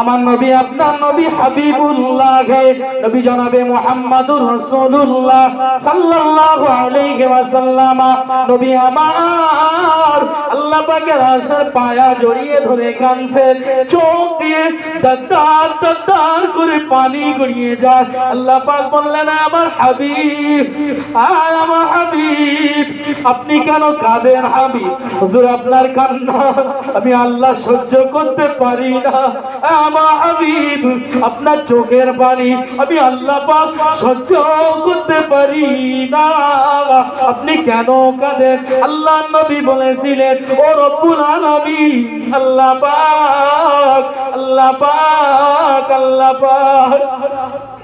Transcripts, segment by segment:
আমার নবী আপনার নবী হাবিবুল্লাহ, নবী জনাবে মুহাম্মাদুর রাসূলুল্লাহ সাল্লাল্লাহু আলাইহি ওয়াসাল্লাম। নবী আমার আল্লাহ পাকের আশার পায়া জড়িয়ে ধরে চোখ দিয়ে করে পানি গড়িয়ে যায়। আল্লাহ পাক বললেন, আমার হাবিব, আয় আমার হাবিব, আপনি কেন কাঁদেন হাবিব? হুজুর, আপনার কান্না আমি আল্লাহ সহ্য করতে পারি না। হাবিব, আপনার চোখের পানি আমি আল্লাহ পাক সহ্য করতে পারি না। আপনি কেন কাঁদেন? আল্লাহ নবী বলেছিলেন, ও রব্বুল আলামিন, আল্লাহ পাক আল্লাহ পাক আল্লাহ পাক।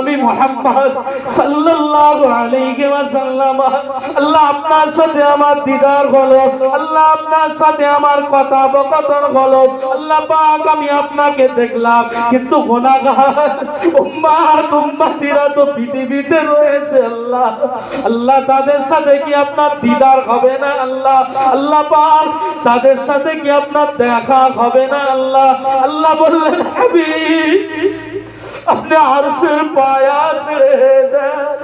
আমি মোহাম্মদ সাল্লাল্লাহু আলাইহি ওয়াসাল্লাম। আপনার সাথে আমার দিদার হলো। আল্লাহ আপনার সাথে আমার কথা বকতন হলো আমি আপনাকে দেখলাম, কিন্তু গুনাহগার তো পৃথিবীতে রয়েছে আল্লাহ। আল্লাহ তাদের সাথে কি আপনার দিদার হবে না আল্লাহ? আল্লাহ পাক তাদের সাথে কি আপনার দেখা হবে না আল্লাহ? আল্লাহ বললেন আপনি আরশের পায়া ছেড়ে দেন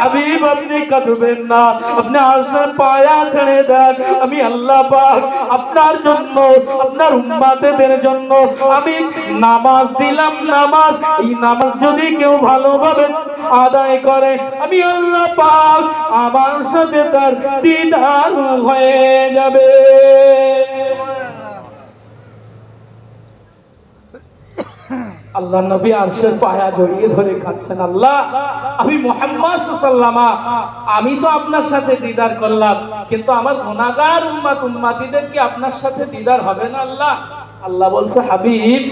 হাবিব আপনি কাঁদবেন না আপনি আরশের পায়া ছেড়ে দেন আমি আল্লাহ পাক আপনার জন্য আপনার উম্মাতেদের জন্য আমি নামাজ দিলাম নামাজ এই নামাজ যদি কেউ ভালোভাবে আদায় করে আমি আল্লাহ পাক আমার সাথে তার দিদার হয়ে যাবে আল্লাহ নবী আরশের পায়া জড়িয়ে ধরে কাঁদছেন, আল্লাহ, আমি মোহাম্মদ সাল্লামা আমি তো আপনার সাথে দিদার করলাম, কিন্তু আমার গুনাহগার উম্মাত উম্মাতিদের কি আপনার সাথে দিদার হবে না, আল্লাহ? আল্লাহ বলছে, হাবিব,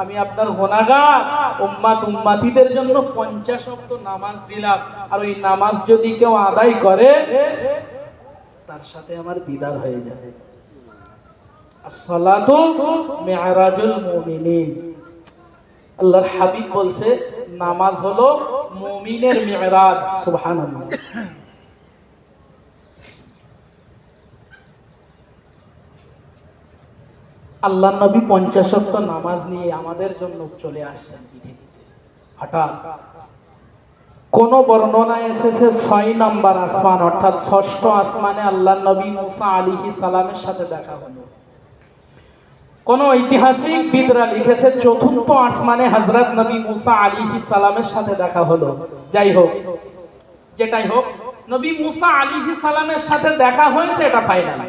আমি আপনার গুনাহগার উম্মাত উম্মাতিদের জন্য পঞ্চাশ অক্ত নামাজ দিলাম, আর ওই নামাজ যদি কেউ আদায় করে, তার সাথে আমার দিদার হয়ে যাবে। আসসালাতু মিআরাজুল মুমিনিন। আল্লাহর হাবিব বলছে, নামাজ হলো মুমিনের মিরাজ, সুবহানাল্লাহ। আল্লাহ নবী পঞ্চাশক্ত নামাজ নিয়ে আমাদের জন্য চলে আসছেন হঠাৎ কোন বর্ণনায় এসেছে ছয় নম্বর আসমান, অর্থাৎ ষষ্ঠ আসমানে আল্লাহ নবী মুসা আলিহি সালামের সাথে দেখা হলো। কোন ঐতিহাসিক বিদরা লিখেছে, চতুর্থ আসমানে হজরত নবী মুসা আলিহি সালামের সাথে দেখা হলো। যাই হোক, যেটাই হোক, নবী মুসা আলী সালামের সাথে দেখা হয়েছে, এটা ফাইনাল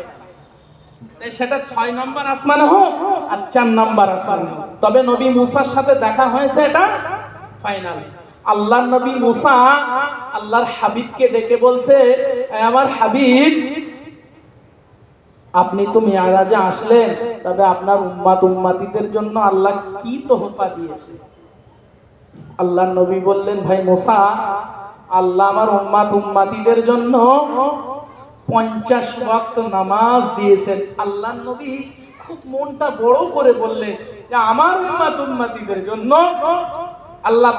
সেটা ছয় নম্বর আসমানে হোক আর চার নম্বর আসমানে হোক। তবে নবী মুসার সাথে দেখা হয়েছে, এটা ফাইনাল আল্লাহ নবী মুসা আল্লাহর হাবিবকে ডেকে বলছে আমার হাবিব আপনি তো মেয়ারাজে আসলেন, তবে আপনার উম্মাত উম্মাতিদের জন্য আল্লাহ কি তোহফা দিয়েছে? আল্লাহ নবী বললেন, ভাই মোসা, আল্লাহ আমার উম্মাত উম্মাতিদের জন্য পঞ্চাশ ওয়াক্ত নামাজ দিয়েছেন। আল্লাহ নবী খুব মনটা বড় করে বললেন, যে আমার উম্মাত উম্মাতিদের জন্য আল্লাহ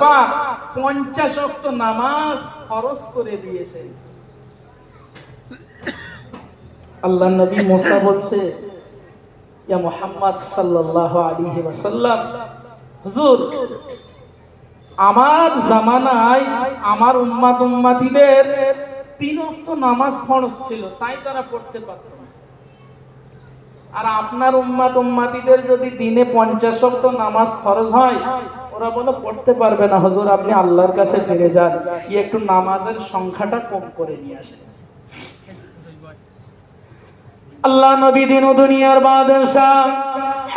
পঞ্চাশ ওয়াক্ত নামাজ খরচ করে দিয়েছেন। আল্লাহ নবী মোসা বলছে, ইয়া মোহাম্মদ আলাইহি ওয়াসাল্লাম, হুজুর, আমার জামানায় আমার উম্মাত উম্মাতিদের তিন ওয়াক্ত নামাজ ফরজ ছিল, তাই তারা পড়তে পারত আর আপনার উম্মাত উম্মাতিদের যদি দিনে পঞ্চাশ ওয়াক্ত নামাজ ফরজ হয়, ওরা বলে, পড়তে পারবে না, হুজুর, আপনি আল্লাহর কাছে ফিরে যান। কি একটু নামাজের সংখ্যাটা কম করে নিয়ে আসেন। আল্লাহ নবী দিন ও দুনিয়ার বাদশাহ।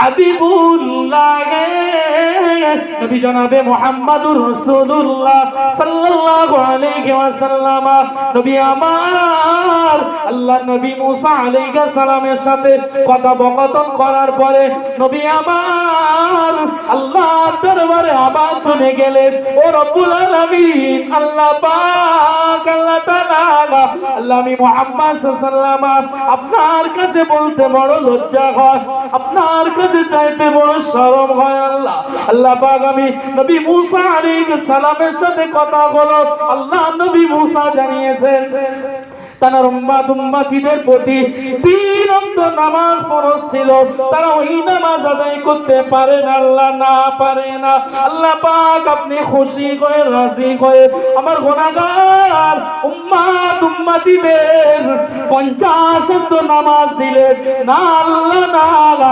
হাবিবুল্লাহ নবী জনাবে মুহাম্মাদুর রাসূলুল্লাহ সাল্লাল্লাহু আলাইহি ওয়াসাল্লাম। নবী আমার আল্লাহ নবী মুসা আলাইহিস সালামের সাথে কথোপকথন করার পরে নবী আমার আল্লাহর দরবারে আবার চলে গেলেন ও রব্বুল আলামিন, আল্লাহ পাক, আল্লাহ তাআলা, আল্লাহ আমি মুহাম্মদ সাল্লাল্লাহু আপনার কাছে বলতে বড় লজ্জা হয়, আপনার কাছে চাইতে বড় শরম হয় আল্লাহ। আল্লাহ পাক আমি নবী মুসা আলাইহিস সালামের সাথে কথা বলো। আল্লাহ নবী মুসা জানিয়েছেন তার উম্মাত উম্মাতিদের প্রতি তিন অক্ত নামাজ ফরজ ছিল। তারা ওই নামাজ আদায় করতে পারে না, আল্লাহ না পারে না। আল্লাহ পাক আপনি খুশি হয়ে, রাজি হয়ে আমার গুনাহগার উম্মাত উম্মতিদের পঞ্চাশ অক্ত নামাজ দিলেন। না, আল্লাহ না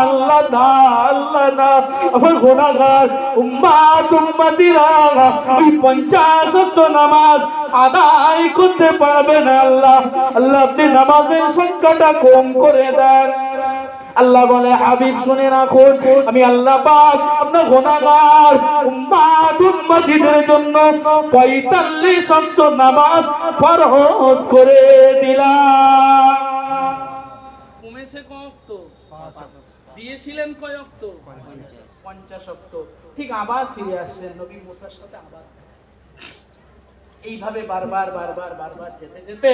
আল্লাহ না আল্লাহ না। আমার গুনাহগার উম্মাত উম্মতিরা ওই পঞ্চাশ অক্ত নামাজ আদায় করতে পারবে না আল্লাহ। আল্লাহ আপনি নামাজের সংখ্যাটা কম করে দেন। আল্লাহ বলে হাবিব শুনে রাখুন আমি আল্লাহ পাক আপনার গুনাহগার উম্মাত উম্মতিদের জন্য 45 অক্ত নামাজ ফরজ করে দিলাম। কমেছে কয়ক্ত দিয়েছিলেন কয়ক্ত পঞ্চাশ অক্ত। ঠিক আবার ফিরে আসছেন। নবী মুসার সাথে আবার এইভাবে বারবার বারবার বারবার যেতে যেতে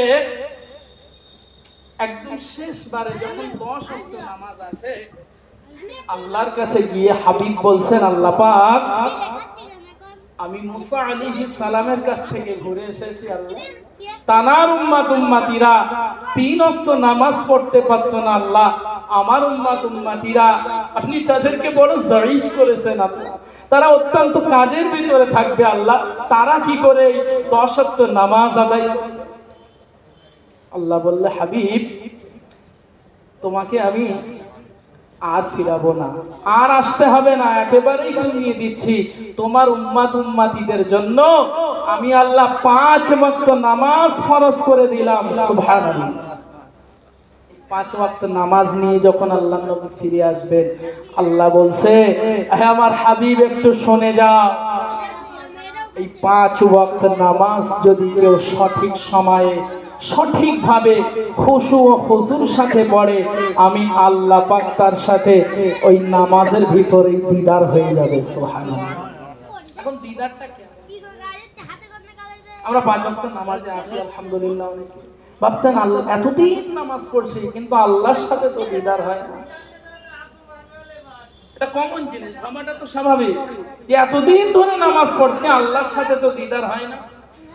একদম শেষবারে যখন দশ অক্ত নামাজ আসে, আল্লাহর কাছে গিয়ে হাবিব বলছেন, আল্লাহ পাক, আমি মুসা আলী সালামের কাছ থেকে ঘুরে এসেছি, আল্লাহ। তানার উম্মাত উম্মাতিরা তিন অক্ত নামাজ পড়তে পারতো না, আল্লাহ। আমার উম্মাত উম্মাতিরা, আপনি তাদেরকে বড় জয়ীফ করেছেন, আল্লাহ। তারা অত্যন্ত কাজের ভিতরে থাকবে আল্লাহ। তারা কি করে এই দশ নামাজ আদায়? আল্লাহ বললে, হাবিব, তোমাকে আমি আর ফিরাবো না। আর আসতে হবে না, একেবারেই কমিয়ে দিচ্ছি। তোমার উম্মাত উম্মাতিদের জন্য আমি আল্লাহ পাঁচ ওয়াক্ত নামাজ ফরজ করে দিলাম, সুবহানাল্লাহ। পাঁচ ওয়াক্ত নামাজ নিয়ে যখন আল্লাহ নবী ফিরে আসবেন আল্লাহ বলছে "হে আমার হাবিব একটু শুনে যাও। এই পাঁচ ওয়াক্ত নামাজ যদি কেউ সঠিক সময়ে সঠিকভাবে খুশু ও খুজুর সাথে পড়ে আমি আল্লাহ পাক তার সাথে ওই নামাজের ভিতরে দিদার হয়ে যাবে সুবহানাল্লাহ। এখন দিদারটা আমরা পাঁচ ওয়াক্ত নামাজে আসি আলহামদুলিল্লাহ। ভাবতেন আল্লাহ এতদিন নামাজ পড়ছি, কিন্তু আল্লাহর সাথে তো দিদার হয় না। এটা কমন জিনিস ভাবাটা তো স্বাভাবিক। যে এতদিন ধরে নামাজ পড়ছে, আল্লাহর সাথে তো দিদার হয় না।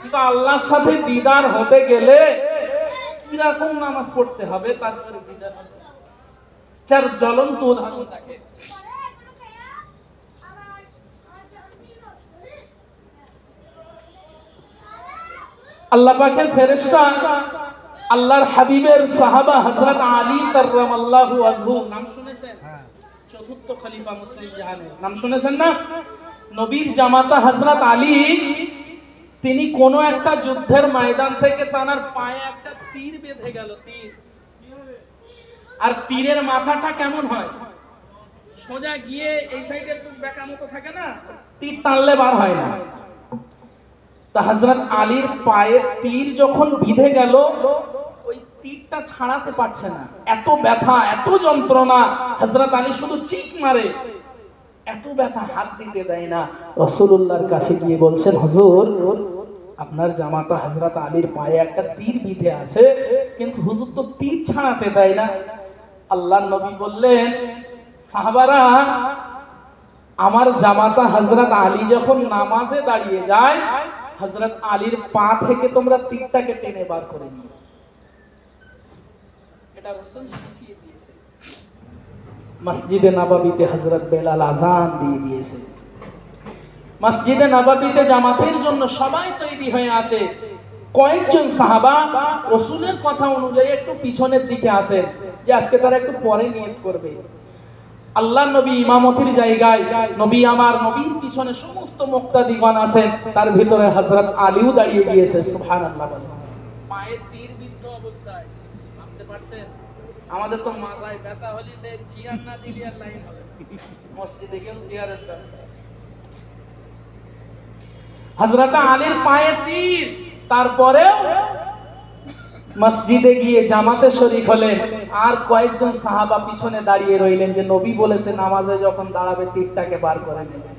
কিন্তু আল্লাহর সাথে দিদার হতে গেলে কীরকম নামাজ পড়তে হবে তারপরে দিদার হবে। যার জ্বলন্ত উদাহরণ থাকে। আল্লাহ পাকের ফেরেশতা আল্লাহর হাবিবের সাহাবা হযরত আলী কাররামাল্লাহু আজহু নাম শুনেছেন? চতুর্থ খলিফা মুসলিম জাহানের নাম শুনেছেন না? নবীর জামাতা হযরত আলী তিনি কোন একটা যুদ্ধের ময়দান থেকে তানার পায়ে একটা তীর বেঁধে গেল তীর। আর তীরের মাথাটা কেমন হয়? সোজা গিয়ে এই সাইডে একটু বেকা মতো থাকে না? তীর টানলে বার হয় না। তা হযরত আলীর পায়ে তীর যখন বিঁধে গেল, ওই তীরটা ছাড়াতে পারছে না। এত ব্যথা, এত যন্ত্রণা। হযরত আলী শুধু চিক মারে। এত ব্যথা হাত দিতে দেয় না। রসুল্লাহর কাছে গিয়ে বলছেন, হুজুর, আপনার জামাতা হযরত আলীর পায়ে একটা তীর বিঁধে আছে, কিন্তু হুজুর তো তীর ছাড়াতে দেয় না। আল্লাহ নবী বললেন, সাহাবারা, আমার জামাতা হযরত আলী যখন নামাজে দাঁড়িয়ে যায় হযরত আলীর পা থেকে তোমরা তীরটাকে টেনে বার করে নিও। এটা রসুল শিখিয়ে দিয়েছে। মসজিদে নবাবিতে হযরত বেলাল আজান দিয়ে দিয়েছে। মসজিদে নবাবিতে জামাতের জন্য সবাই তৈরি হয়ে আছে। কয়েকজন সাহাবা রসুলের কথা অনুযায়ী একটু পিছনের দিকে আসেন যে আজকে তারা একটু পরে নিয়ত করবে। আল্লাহ নবী ইমামতির জায়গায়, নবী আমার নবীর পিছনে সমস্ত মুক্তাদিগণ আছেন, তার ভিতরে হযরত আলীও দাঁড়িয়ে গিয়েছে, সুবহানাল্লাহ বলেন। পায়ে তীর বিদ্ধ অবস্থায়, ভাবতে পারছেন? আমাদের তো মাথায় ব্যথা হলে সে চেয়ার না দিলে আর লাইন হবে মসজিদে কেউ চেয়ারের হযরত আলীর পায়ে তীর, তারপরেও মসজিদে গিয়ে জামাতে শরীফ হলেন। আর কয়েকজন সাহাবা পিছনে দাঁড়িয়ে রইলেন যে নবী বলেছে, নামাজে যখন দাঁড়াবে তীরটাকে বার করে নেবেন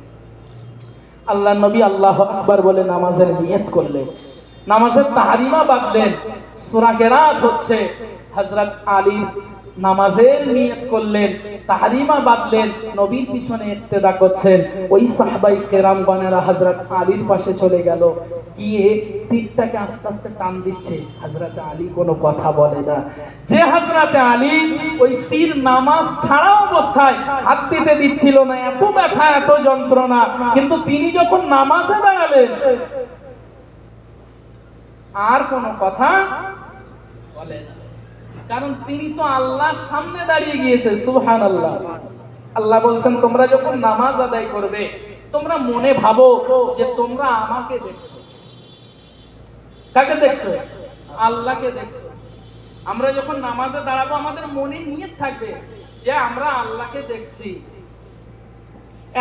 আল্লাহ নবী আল্লাহ আকবার বলে নামাজের নিয়ত করলেন। নামাজের তাহারিমা বাঁধলেন। সুরাকেরাত হচ্ছে হজরত আলীর নামাজের নিয়ত করলেন, তাহারিমা বাদলেন নবীর পিছনে ইক্তেদা করছেন। ওই সাহাবাই কেরামগণেরা হযরত আলীর পাশে চলে গেল। গিয়ে তীরটাকে আস্তে আস্তে টান দিচ্ছে। হযরত আলী কোনো কথা বলে না। যে হযরত আলী ওই তীর নামাজ ছাড়া অবস্থায় হাত দিতে দিচ্ছিল না, এত ব্যথা, এত যন্ত্রণা। কিন্তু তিনি যখন নামাজে দাঁড়ালেন, আর কোনো কথা বলে না। কারণ তিনি তো আল্লাহর সামনে দাঁড়িয়ে গিয়েছে সুবহান আল্লাহ আল্লাহ বলছেন, তোমরা যখন নামাজ আদায় করবে, তোমরা মনে ভাবো যে তোমরা আমাকে দেখছ। কাকে দেখছ? আল্লাহকে দেখছ। আমরা যখন নামাজে দাঁড়াবো, আমাদের মনে নিয়ে থাকবে যে আমরা আল্লাহকে দেখছি।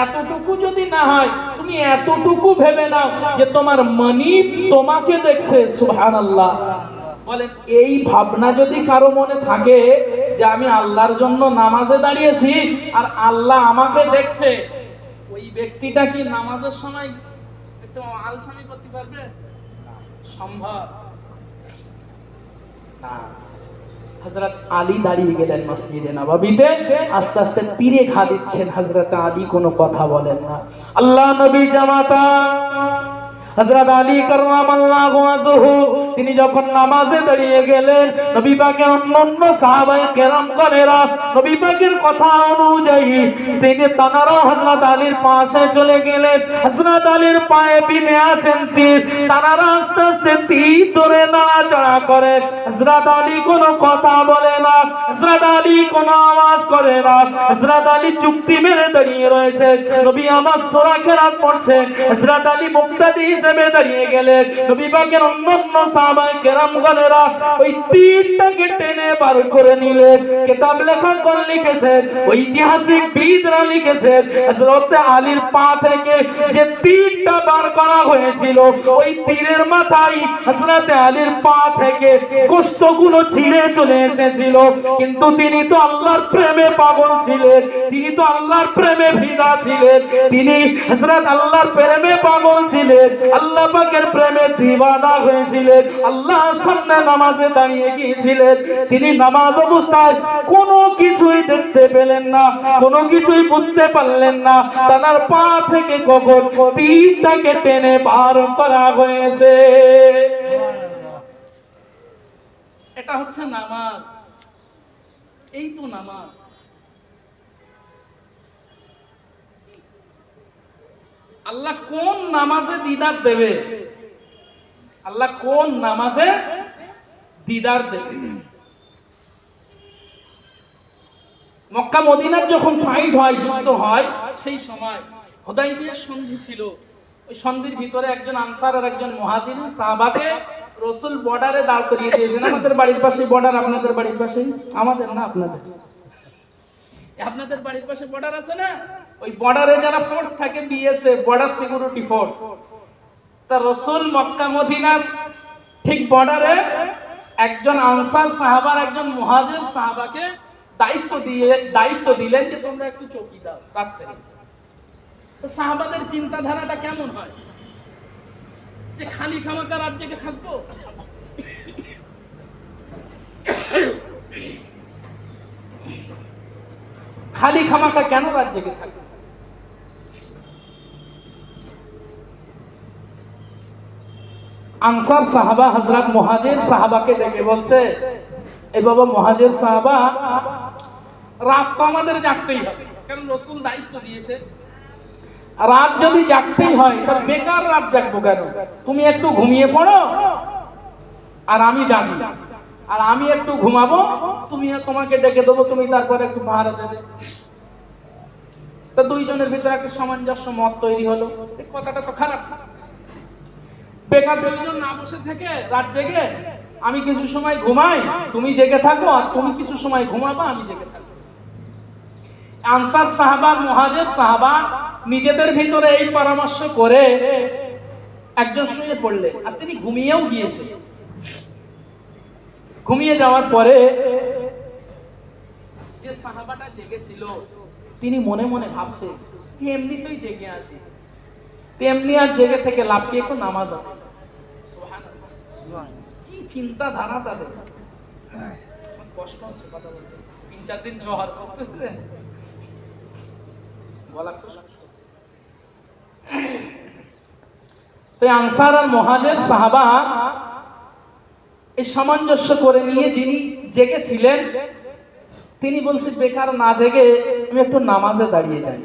এতটুকু যদি না হয়, তুমি এতটুকু ভেবে নাও যে তোমার মনি তোমাকে দেখছে সুহান আল্লাহ বলেন, এই ভাবনা যদি কারও মনে থাকে যে আমি আল্লাহর জন্য নামাজে দাঁড়িয়েছি আর আল্লাহ আমাকে দেখছে, ওই ব্যক্তিটা কি নামাজের সময় একটু আলসামি করতে পারবে? সম্ভব। না। হজরত আলী দাঁড়িয়ে গেলেন মসজিদে নবাবিতে, আস্তে আস্তে তীরে ঘা দিচ্ছেন হজরত আলী কোনো কথা বলেন না। আল্লাহ নবী জামাতা, হযরত আলী তিনি যখন নামাজে দাঁড়িয়ে গেলেন, নবী পাকের অন্যান্য সাহাবায়ে কেরাম করেরা নবী পাকের কথা অনুযায়ী তিনি তানারা হযরত আলীর পাশে চলে গেলেন। হযরত আলীর পায়ে বিনে আছেন তীর। তানারা আস্তে আস্তে তীর ধরে নাড়াচাড়া করে। হযরত আলী কোনো কথা বলে না। হযরত আলী কোনো আওয়াজ করে না। হযরত আলী চুক্তি মেরে দাঁড়িয়ে রয়েছে। নবী আমার সোরা কেরাত পড়ছে। হযরত আলী মুক্তাদি হিসেবে দাঁড়িয়ে গেলেন। নবী পাকের অন্যান্য সাহাবায়ে কেরামগণেরা গোশতগুলো ছিঁড়ে চলে এসেছিল। কিন্তু তিনি তো আল্লাহর প্রেমে পাগল ছিলেন, তিনি তো আল্লাহর প্রেমে ফিদা ছিলেন, তিনি হযরত আল্লাহর প্রেমে পাগল ছিলেন প্রেমে হয়েছিলেন। আল্লাহর সামনে নামাজে দাঁড়িয়ে গিয়েছিলেন। তিনি নামাজ অবস্থায় কোনো কিছুই দেখতে পেলেন না, কোনো কিছুই বুঝতে পারলেন না। তার পা থেকে কখন তীরটাকে টেনে বার করা হয়েছে। এটা হচ্ছে নামাজ। এই তো নামাজ। আল্লাহ কোন নামাজে দিদার দেবে? আল্লাহ কোন নামাজে দিদার দেবে? মক্কা, মদিনার যখন ফাইট হয়, যুদ্ধ হয়, সেই সময় হোদাইবিয়ার সন্ধি ছিল। ওই সন্ধির ভিতরে একজন আনসার আর একজন মহাজিরিন সাহাবাকে রসুল বর্ডারে দাঁড় করিয়ে দিয়েছেন। আমাদের বাড়ির পাশে বর্ডার আপনাদের বাড়ির পাশে আমাদের না আপনাদের? আপনাদের বাড়ির পাশে বর্ডার আছে না? ওই বর্ডারে যারা ফোর্স থাকে বিএসএফ বর্ডার সিকিউরিটি ফোর্স তা রসুল মক্কা মদিনার ঠিক বর্ডারে একজন আনসার সাহাবার, একজন মুহাজির সাহাবাকে দায়িত্ব দিয়ে, দায়িত্ব দিলেন যে তোমরা একটু চৌকি দাও রাখতে তো সাহাবাদের চিন্তাধারাটা কেমন হয়? যে খালি খামাকা জেগে থাকব? খালি খামাকা কেন জেগে থাকব? আনসার সাহাবা হজরত মহাজের সাহাবাকে ডেকে বলছে, এ বাবা মহাজের সাহাবা, রাত তো আমাদের জাগতেই হবে, কারণ রসুল দায়িত্ব দিয়েছে। রাত যদি জাগতেই হয়, তাহলে বেকার রাত জাগবো কেন? তুমি একটু ঘুমিয়ে পড়ো, আর আমি জাগি। আর আমি একটু ঘুমাবো, তুমি তোমাকে ডেকে দেবো, তুমি তারপরে একটু পাহারা দেবে। তো দুইজনের ভিতরে একটা সামঞ্জস্য মত তৈরি হলো। কথাটা তো খারাপ না। বেকার দুইজন না বসে থেকে রাত জেগে আমি কিছু সময় ঘুমাই, তুমি জেগে থাকো আর তুমি কিছু সময় ঘুমাবা, আমি জেগে থাকব। আনসার সাহাবা মহাজের সাহাবা নিজেদের ভিতরে এই পরামর্শ করে একজন শুয়ে আর তিনি ঘুমিয়েও ঘুমিয়ে যাওয়ার পরে যে সাহাবাটা জেগেছিল, তিনি মনে মনে ভাবছে এমনিতেই জেগে আছে তেমনি আর জেগে থেকে লাভ কি? একটু নামাজ হবে কি তাদের? কষ্ট হচ্ছে কথা বলতে। তিন চার দিন জ্বর বুঝতে পেরেছেন? তো আনসার আর মহাজের সাহাবা এই সামঞ্জস্য করে নিয়ে যিনি জেগেছিলেন তিনি বলছেন বেকার না জেগে আমি একটু নামাজে দাঁড়িয়ে যাই।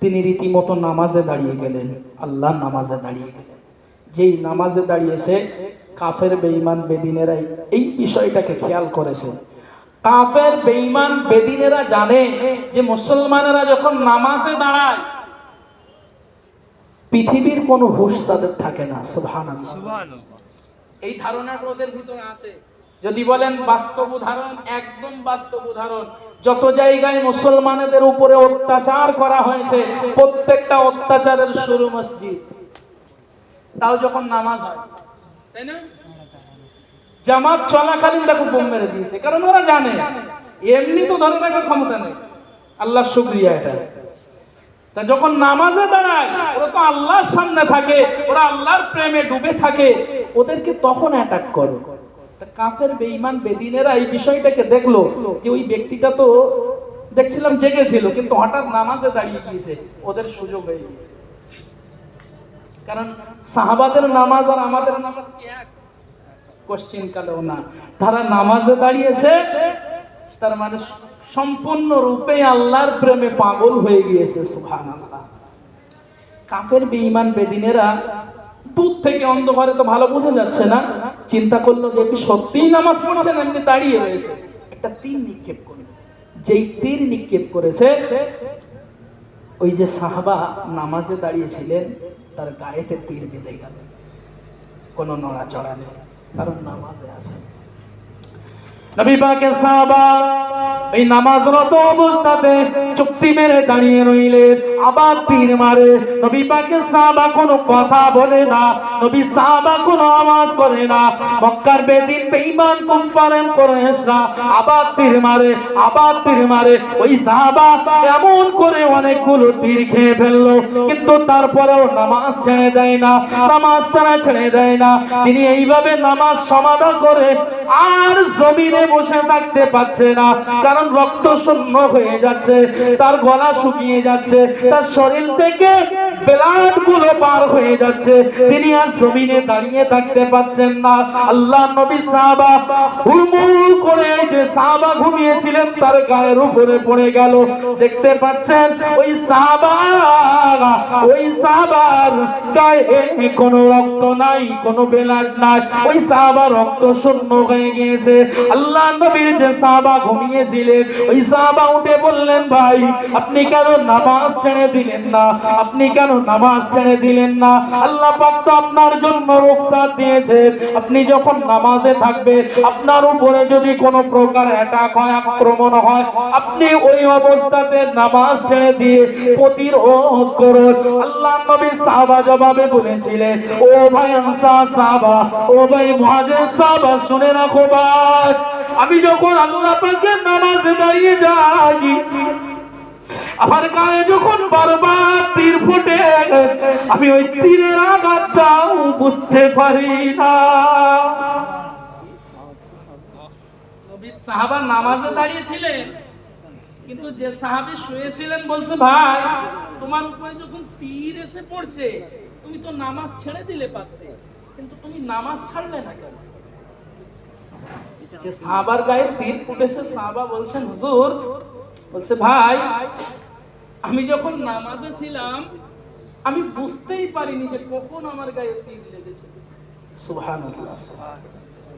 তিনি রীতিমতো নামাজে দাঁড়িয়ে গেলেন আল্লাহ নামাজে দাঁড়িয়ে গেলেন। যেই নামাজে দাঁড়িয়েছে কাফের বেঈমান বেদিনেরাই এই বিষয়টাকে খেয়াল করেছে। কাফের বেঈমান বেদিনেরা জানে যে মুসলমানেরা যখন নামাজে দাঁড়ায় পৃথিবীর কোনো হুশ তাদের থাকে না সুবহানাল্লাহ। এই ধারণাটা ওদের ভিতরে আছে। যদি বলেন বাস্তব উদাহরণ একদম বাস্তব উদাহরণ যত জায়গায় মুসলমানদের উপরে অত্যাচার করা হয়েছে প্রত্যেকটা অত্যাচারের শুরু মসজিদ। তাও যখন নামাজ হয়, তাই না? জামাত চলাকালীন দেখো বোম মেরে দিয়েছে, কারণ ওরা জানে, এমনি তো ধরে রাখার ক্ষমতা নেই। আল্লাহ শুক্রিয়া এটা। তা যখন নামাজে দাঁড়ায়, ওরা তো আল্লাহর সামনে থাকে, ওরা আল্লাহর প্রেমে ডুবে থাকে, ওদেরকে তখন অ্যাটাক করো। কাফের, বেঈমান, বেদিনেরা এই বিষয়টাকে দেখল যে ওই ব্যক্তিটা তো দেখছিলাম জেগেছিল কিন্তু হঠাৎ নামাজে দাঁড়িয়ে গিয়েছে, ওদের সুযোগ হয়ে গিয়েছে। কারণ সাহাবাদের নামাজ আর আমাদের নামাজ কি এক? কোশ্চিন কালেও না। তারা নামাজে দাঁড়িয়েছে, তার মানে সম্পূর্ণ রূপে আল্লাহর প্রেমে পাগল হয়ে গিয়েছে কাফের, বেঈমান, বেদিনেরা দূর থেকে অন্ধকারে তো ভালো বোঝা যাচ্ছে না। চিন্তা করল যে সত্যিই নামাজ পড়ছেন, এমনি দাঁড়িয়ে রয়েছে। একটা তীর নিক্ষেপ করল। যেই তীর নিক্ষেপ করেছে, ওই যে সাহাবা নামাজে দাঁড়িয়েছিলেন তার গায়েতে তীর বেঁধে গেল। কোনো নড়াচড়া নেই কারণ নামাজে আছে। নবী সাহাবা এই নামাজরত অবস্থাতে চুক্তি মেরে দাঁড়িয়ে রইলেন, আবার তীর মারে। নবী পাকের সাহাবা কোনো কথা বলে না, নবী সাহাবা কোনো আওয়াজ করে না। মক্কার বেদিন বেঈমান কুফারেন কোরেশরা আবার তীর মারে, আবার তীর মারে। ওই সাহাবা এমন করে অনেকগুলো তীর খেয়ে ফেলল, কিন্তু তারপরেও নামাজ ছেড়ে দেয় না, নামাজ তারা ছেড়ে দেয় না। তিনি এইভাবে নামাজ সমাধান করে আর জমিনে বসে থাকতে পারছে না। কারণ রক্ত শূন্য হয়ে যাচ্ছে, তার গলা শুকিয়ে যাচ্ছে, তার শরীর থেকে ব্লাডগুলো পার হয়ে যাচ্ছে। তিনি আর জমিনে দাঁড়িয়ে থাকতে না। আল্লাহ নবী সাহাবা করে যে সাহাবা ঘুমিয়েছিলেন, তার গায়ের উপরে পড়ে গেল। দেখতে পাচ্ছেন, ওই সাহাবা, ওই সাহাবার গায়ে কোনো রক্ত নাই, কোনো বেলাট নাই। ওই সাহাবা রক্ত শূন্য হয়ে গিয়েছে। আল্লাহ নবীর যে সাহাবা ঘুমিয়েছিলেন, ওই সাহাবা উঠে বললেন, ভাই, আপনি কেন নামাজ ছেড়ে দিলেন না? আপনি কেন নামাজ ছেড়ে দিলেন না? আল্লাহ পাক তো আপনার জন্য রোকসাত দিয়েছেন। আপনি যখন নামাজে থাকবে আপনার উপরে যদি কোনো প্রকার অ্যাটাক হয়, আক্রমণ হয়, আপনি ওই অবস্থাতে নামাজ ছেড়ে দিয়ে প্রতিরোধ করুন। আল্লাহ নবী সাহাবা জবাবে বলেছিলেন, ও ভাই আনসার সাহাবা, ও ভাই মুহাজির সাহাবা, শুনে রাখো ভাই। আমি যখন আল্লাহ পাকের নামাজে দাঁড়িয়ে যাই, আমার গায়ে যখন বারবার তীর ফুটে, আমি ওই তীরের আঘাতটাও বুঝতে পারি না। সাহাবা নামাজে দাঁড়িয়েছিলেন, কিন্তু যে সাহাবি শুয়েছিলেন বলছে, ভাই, তোমার উপরে যখন তীর এসে পড়ছে, তুমি তো নামাজ ছেড়ে দিলে পারতে, কিন্তু তুমি নামাজ ছাড়লে না কেন? যে গায়ে ফুটেছে বলছেন, হুজুর, বলছে, ভাই, আমি যখন নামাজে ছিলাম, আমি বুঝতেই পারিনি যে কখন আমার গায়ে লেগেছে।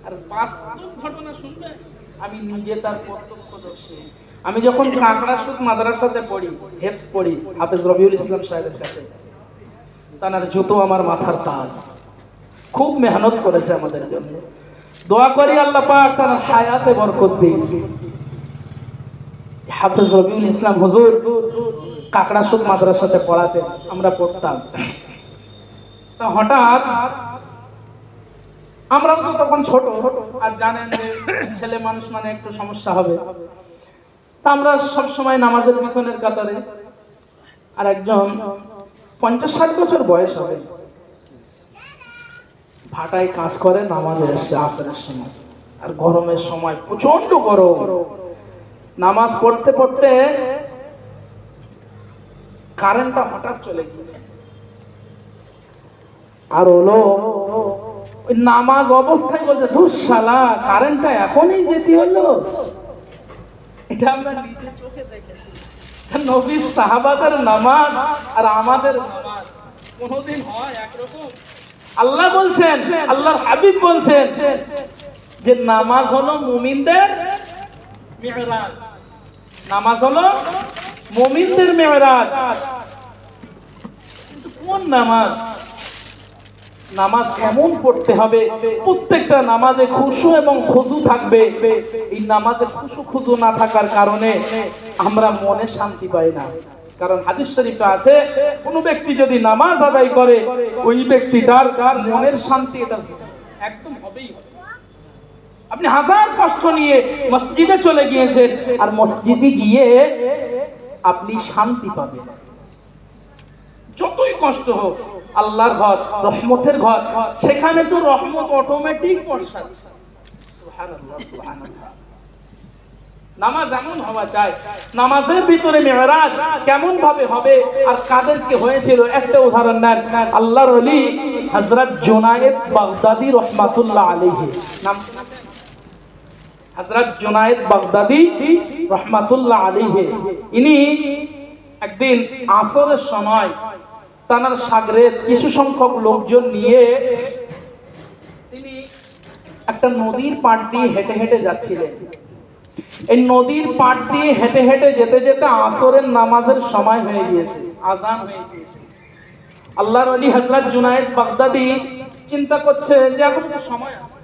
আর বাস্তব ঘটনা শুনবে, আমি নিজে তার প্রত্যক্ষদর্শী। আমি যখন কাঁকড়া সুদ মাদ্রাসাতে পড়ি হেপস পড়ি, হাফেজ রবিউল ইসলাম সাহেবের কাছে তার জুতো আমার মাথার তাজ খুব মেহনত করেছে আমাদের জন্য। দোয়া করি আল্লাহ পাক তার হায়াতে বরকত দিন হাফেজ রবিউল ইসলাম হুজুর কাকড়া সুদ মাদ্রাসাতে পড়াতেন, আমরা পড়তাম। হঠাৎ আমরাও তো তখন ছোট, আর জানেন যে ছেলে মানুষ মানে একটু সমস্যা হবে। তা আমরা সব সময় নামাজের পিছনের কাতারে, আর একজন পঞ্চাশ ষাট বছর বয়স হবে। ভাটায় কাজ করে নামাজে এসছে আসরের সময়। আর গরমের সময় প্রচণ্ড গরম। নামাজ পড়তে পড়তে কারেন্টটা হঠাৎ চলে গিয়েছে। আর হলো ওই নামাজ অবস্থায় বলছে দুঃশালা কারেন্টটা এখনই যেতে হলো। এটা আমরা নিজের চোখে দেখেছি। নবীর সাহাবাদের নামাজ আর আমাদের নামাজ কোনোদিন হয় একরকম? আল্লাহ বলছেন, আল্লাহর হাবিব বলছেন যে নামাজ হলো মুমিনদের মেহরাজ। নামাজ হলো মুমিনদের মেহরাজ। কোন নামাজ? নামাজ কেমন পড়তে হবে, প্রত্যেকটা নামাজে খুশু এবং খুজু থাকবে। এই নামাজে খুশু খুজু না থাকার কারণে আমরা মনে শান্তি পাই না। কারণ হাদিস শরীফে আছে কোন ব্যক্তি যদি নামাজ আদায় করে ওই ব্যক্তি তার মনের শান্তি এটা একদম হবেই হবে। আপনি হাজার কষ্ট নিয়ে মসজিদে চলে গিয়েছেন আর মসজিদে গিয়ে আপনি শান্তি পাবেন। যতই কষ্ট হোক আল্লাহর ঘর রহমতের ঘর সেখানে তো রহমত অটোমেটিক বর্ষাচ্ছে। সুবহানাল্লাহ, সুবহানাল্লাহ। নামাজ এমন হওয়া চাই। নামাজের ভিতরে মেহরাজ কেমন ভাবে হবে আর কাদেরকে হয়েছিল? একটা উদাহরণ নেন। আল্লাহর অলি হযরত জোনায়েদ বাগদাদি রহমাতুল্লাহ আলাইহি। নাম হযরত জোনায়েদ বাগদাদি রহমাতুল্লাহ আলাইহি। ইনি একদিন আসরের সময় তানার সাগরের কিছু সংখ্যক লোকজন নিয়ে তিনি একটা নদীর পাড় দিয়ে হেঁটে হেঁটে যাচ্ছিলেন। এই নদীর পাড় দিয়ে হেঁটে হেঁটে যেতে যেতে আসরের নামাজের সময় হয়ে গিয়েছে, আজান হয়ে গিয়েছে। আল্লাহর আলী হজরত জুনায়েদ বাগদাদি চিন্তা করছে যে এখন তো সময় আছে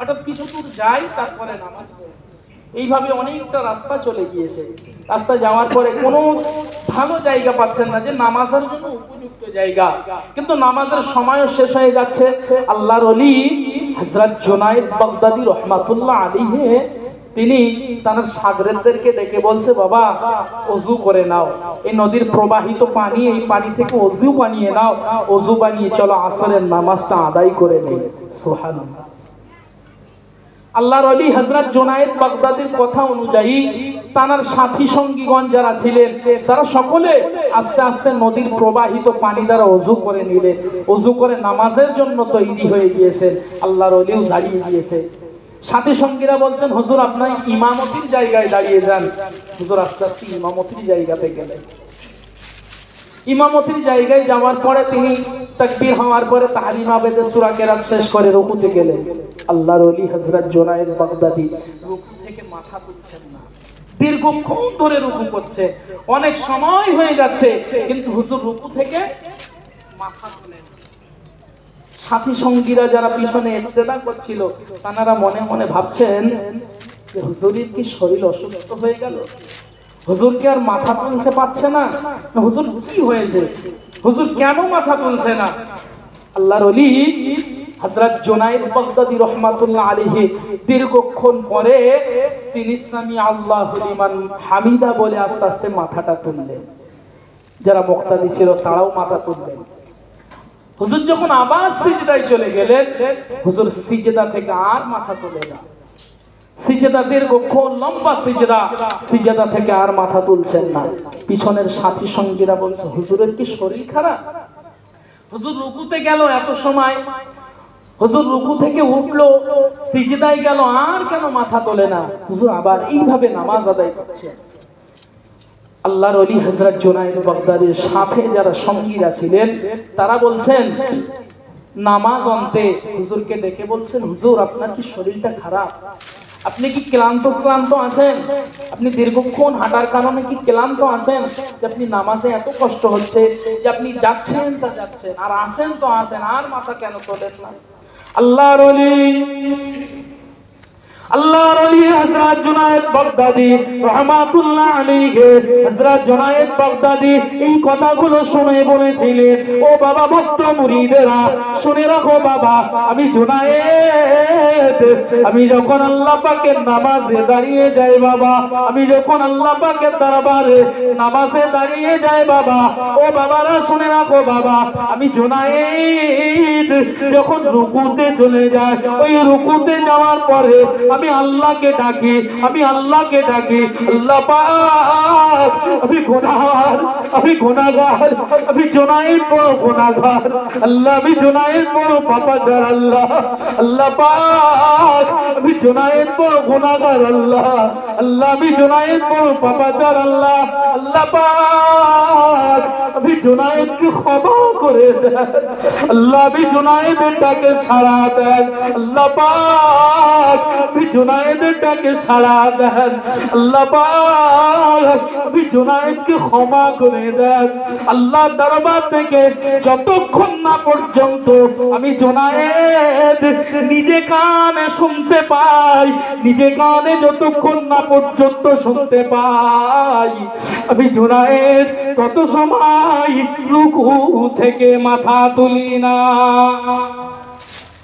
অর্থাৎ কিছু দূর যাই, তারপরে নামাজ এইভাবে অনেকটা রাস্তা চলে গিয়েছে। রাস্তা যাওয়ার পরে কোনো ভালো জায়গা পাচ্ছেন না যে নামাজের জন্য উপযুক্ত জায়গা। কিন্তু নামাজের সময়ও শেষ হয়ে যাচ্ছে। আল্লাহর অলি হজরত জোনায়েদ বাগদাদি রহমাতুল্লাহ আলীহে তিনি তার সাগরেরদেরকে ডেকে বলছে, বাবা, অজু করে নাও। এই নদীর প্রবাহিত পানি, এই পানি থেকে অজু বানিয়ে নাও। অজু বানিয়ে চলো, আসরের নামাজটা আদায় করে নেই। সুবহানাল্লাহ। আল্লাহর অলি হজরত জোনায়েদ বাগদাদির কথা অনুযায়ী তানার সাথী সঙ্গীগণ যারা ছিলেন, তারা সকলে আস্তে আস্তে নদীর প্রবাহিত পানি দ্বারা অজু করে নিলেন অজু করে নামাজের জন্য তৈরি হয়ে গিয়েছেন। আল্লাহর অলিও দাঁড়িয়ে গিয়েছে। সাথী সঙ্গীরা বলছেন, হুজুর, আপনার ইমামতির জায়গায় দাঁড়িয়ে যান। হুজুর আস্তে আস্তে ইমামতির জায়গাতে গেলেন ইমামতির জায়গায় যাওয়ার পরে তিনি তাকবীর হওয়ার পরে তাহরিমা বেদে সূরা কেরাত শেষ করে রুকুতে গেলেন। আল্লাহর ওলি হযরত জোনায়েদ বাগদাদি রুকু থেকে মাথা তুলছেন না। দীর্ঘক্ষণ ধরে রুকু করছে। অনেক সময় হয়ে যাচ্ছে, কিন্তু হুজুর রুকু থেকে মাথা তুলেন। সাথী সঙ্গীরা যারা পিছনে ইত্তেদা করছিল, তারা মনে মনে ভাবছেন যে হুজুরির কি শরীর অসুস্থ হয়ে গেল? হুজুর কি আর মাথা তুলতে পারছে না? হুজুর কি হয়েছে? হুজুর কেন মাথা তুলছে না? আল্লাহর অলি হযরত জোনায়েদ বাগদাদি রহমাতুল্লাহ আলাইহি দীর্ঘক্ষণ পরে তিনি সামি আল্লাহু লিমান হামিদা বলে আস্তে আস্তে মাথাটা তুললেন। যারা মুক্তাদি ছিল, তারাও মাথা তুললেন। হুজুর যখন আবার সিজদায় চলে গেলেন, হুজুর সিজদা থেকে আর মাথা তুলে না। সিজদা দীর্ঘক্ষণ লম্বা সিজদা সিজদা থেকে আর মাথা তুলছেন না। পিছনের সাথী সঙ্গীরা বলছে, হুজুরের কি শরীর খারাপ? হুজুর রুকুতে গেল এত সময়। হুজুর রুকু থেকে উঠল, সিজদায় গেল, আর কেন মাথা তোলে না? হুজুর আবার এইভাবে নামাজ আদায় করছে। আল্লাহর অলি হজরত জোনায়েদ বাগদাদির সাথে যারা সঙ্গীরা ছিলেন, তারা বলছেন, নামাজ অন্তে হুজুরকে ডেকে বলছেন, হুজুর, আপনার কি শরীরটা খারাপ? আপনি কি ক্লান্ত শ্রান্ত আছেন? আপনি দীর্ঘক্ষণ হাঁটার কারণে কি ক্লান্ত আছেন? যে আপনি নামাজে এত কষ্ট হচ্ছে, যে আপনি যাচ্ছেন তা যাচ্ছেন, আর আসেন তো আসেন আর মাথা কেন তোলেন না? আল্লাহর অলি আল্লাহর ওলি হযরত জুনায়েদ বাগদাদি রাহমাতুল্লাহ আলাইহি, হযরত জুনায়েদ বাগদাদি এই কথাগুলো শুনে বলেছিলেন, ও বাবা ভক্ত মুরিদেরা শুনে রাখো বাবা, আমি জুনায়েদ, আমি যখন আল্লাহ পাকের নামাজে দাঁড়িয়ে যাই বাবা, আমি যখন আল্লাহ পাকের দরবারে নামাজে দাঁড়িয়ে যাই বাবা, ও বাবারা শুনে রাখো বাবা, আমি জুনায়েদ, যখন রুকুতে চলে যায় ওই রুকুতে যাওয়ার পরে আমি আল্লাহকে ডাকি, আমি আল্লাহকে ডাকি। আল্লাহ আমি গুনাহগার আমি গুনাহগার, আমি বড় আল্লাহ, আমি বড় আল্লাহ। আল্লাহ আমি বড় গুনাহগার, আল্লাহ। আল্লাহ, আমি বড় আল্লাহ। আল্লাহ আমি ক্ষমা করে দেন। আল্লাহ, আমি সাড়া দেন। আল্লাহ সাড়া দেন। আল্লাহ ক্ষমা করে দেন। আল্লাহ দরবার থেকে যতক্ষণ না পর্যন্ত আমি জোনায়েদ নিজে কানে শুনতে পাই, নিজে কানে যতক্ষণ না পর্যন্ত শুনতে পাই, আমি জোনায়েদ কত সময় লুকু থেকে মাথা তুলি না।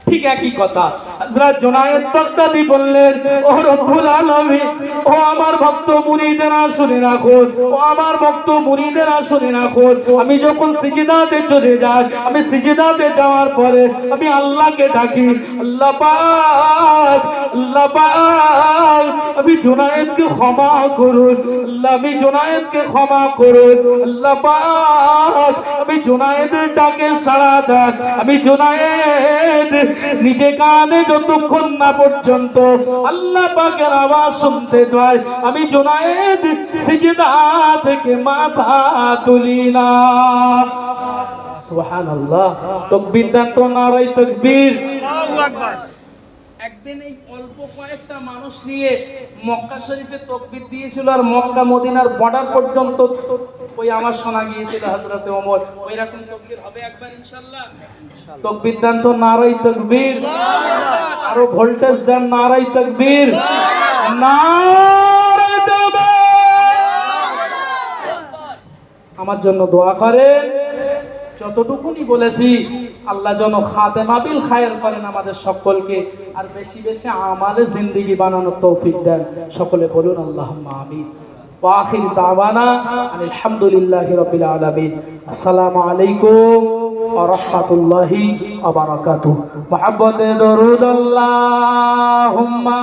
ঠিক একই কথা। হযরত জুনায়েদ বাগদাদি বললেন ও রব্বুল আলামিন, ও আমার ভক্ত মুরিদেরা শুনে রাখো, ও আমার ভক্ত মুরিদেরা শুনে রাখো। আমি যখন সিজদাতে চলে যাই, আমি সিজদাতে যাওয়ার পরে আমি আল্লাহকে ডাকি, আল্লাহ পাক আল্লাহ পাক, আমি জুনায়েদকে ক্ষমা করুন, আল্লাহ, আমি জুনায়েদকে ক্ষমা করুন, আল্লাহ পাক, আমি জুনায়েদের ডাকে সাড়া দেন, আমি জুনায়েদ নিজে কানে যতক্ষণ না পর্যন্ত আল্লাহ পাকের আওয়াজ শুনতে চাই আমি জোনায়েদ সিজদা থেকে মাথা তুলি না। সুবহানাল্লাহ। তাকবীর দেন তো নারাই তাকবীর। একদিন এই অল্প কয়েকটা মানুষ নিয়ে মক্কা শরীফে তকবির দিয়েছিল আর মক্কা মদিনার বর্ডার পর্যন্ত ওই আমার শোনা গিয়েছিল হজরতে ওমর। ওই রকম তকবির হবে একবার ইনশাল্লাহ তকবির দেন তো নারাই তকবির। আরও ভোল্টেজ দেন নারাই তকবির। তাকবীর। আমার জন্য দোয়া করেন। যতটুকুনি বলেছি আল্লাহ যেন খাতে মাবিল খায়ের করেন আমাদের সকলকে। আর বেশি বেশি আমালে জিন্দিগি বানানোর তৌফিক দেন। সকলে বলুন আল্লাহ আমিন। ওয়াখির দাওয়ানা আলহামদুলিল্লাহি রাব্বিল আলামিন। আসসালামু আলাইকুম ওয়া বারাকাতুহু। মুহাব্বতে দরুদ আল্লাহুম্মা।